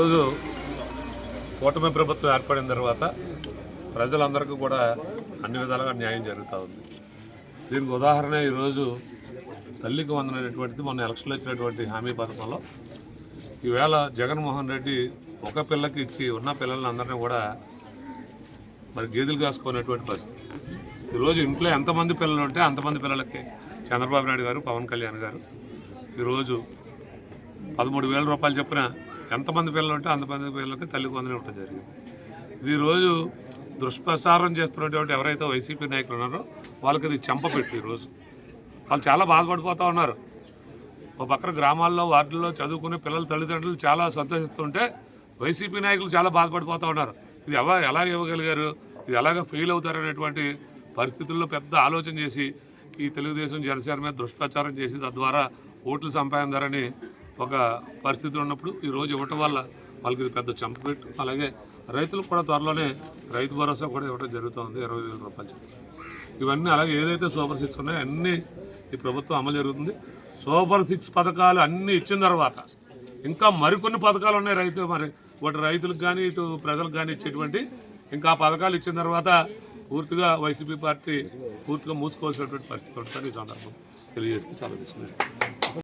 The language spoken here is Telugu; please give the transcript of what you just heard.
ఈరోజు కూటమి ప్రభుత్వం ఏర్పడిన తర్వాత ప్రజలందరికీ కూడా అన్ని విధాలుగా న్యాయం జరుగుతూ ఉంది. దీనికి ఉదాహరణ ఈరోజు తల్లికి వందనటువంటిది మొన్న ఎలక్షన్లో ఇచ్చినటువంటి హామీ పథకంలో. ఈవేళ జగన్మోహన్ రెడ్డి ఒక పిల్లకి ఇచ్చి ఉన్న పిల్లలందరినీ కూడా మరి గేదెలు కాసుకునేటువంటి పరిస్థితి. ఈరోజు ఇంట్లో ఎంతమంది పిల్లలు ఉంటే అంతమంది పిల్లలకి చంద్రబాబు నాయుడు గారు పవన్ కళ్యాణ్ గారు. ఈరోజు పదమూడు వేల రూపాయలు చెప్పిన ఎంతమంది పిల్లలు ఉంటే అంతమంది పిల్లలకి తల్లి కొందనే ఉండటం జరిగింది. ఇది ఈరోజు దుష్ప్రచారం చేస్తున్నటువంటి ఎవరైతే వైసీపీ నాయకులు ఉన్నారో వాళ్ళకి ఇది చెంపపెట్టు ఈరోజు వాళ్ళు చాలా బాధపడిపోతూ ఉన్నారు. ఒక పక్కన గ్రామాల్లో వార్డుల్లో చదువుకునే పిల్లల తల్లిదండ్రులు చాలా సంతోషిస్తుంటే వైసీపీ నాయకులు చాలా బాధపడిపోతూ ఉన్నారు. ఇది ఎవ ఎలా ఇవ్వగలిగారు ఇది ఎలాగ ఫెయిల్ అవుతారనేటువంటి పరిస్థితుల్లో పెద్ద ఆలోచన చేసి ఈ తెలుగుదేశం జనసేన మీద దుష్ప్రచారం చేసి తద్వారా ఓట్లు సంపాదించారని ఒక పరిస్థితులు ఉన్నప్పుడు ఈరోజు ఇవ్వటం వల్ల వాళ్ళకి ఇది పెద్ద చంపపెట్టు అలాగే రైతులకు కూడా త్వరలోనే రైతు భరోసా కూడా ఇవ్వడం జరుగుతుంది ఇరవై వేల రూపాయలు ఇవన్నీ అలాగే ఏదైతే సూపర్ సిక్స్ ఉన్నాయో అన్నీ ఈ ప్రభుత్వం అమలు జరుగుతుంది. సూపర్ సిక్స్ పథకాలు అన్నీ ఇచ్చిన తర్వాత ఇంకా మరికొన్ని పథకాలు ఉన్నాయి రైతు మరి వాటి రైతులకు కానీ ఇటు ప్రజలకు కానీ ఇచ్చేటువంటి ఇంకా ఆ పథకాలు ఇచ్చిన తర్వాత పూర్తిగా వైసీపీ పార్టీ పూర్తిగా మూసుకోవాల్సినటువంటి పరిస్థితి ఉంటుందని ఈ సందర్భం తెలియజేస్తూ చాలా తీసుకున్నాను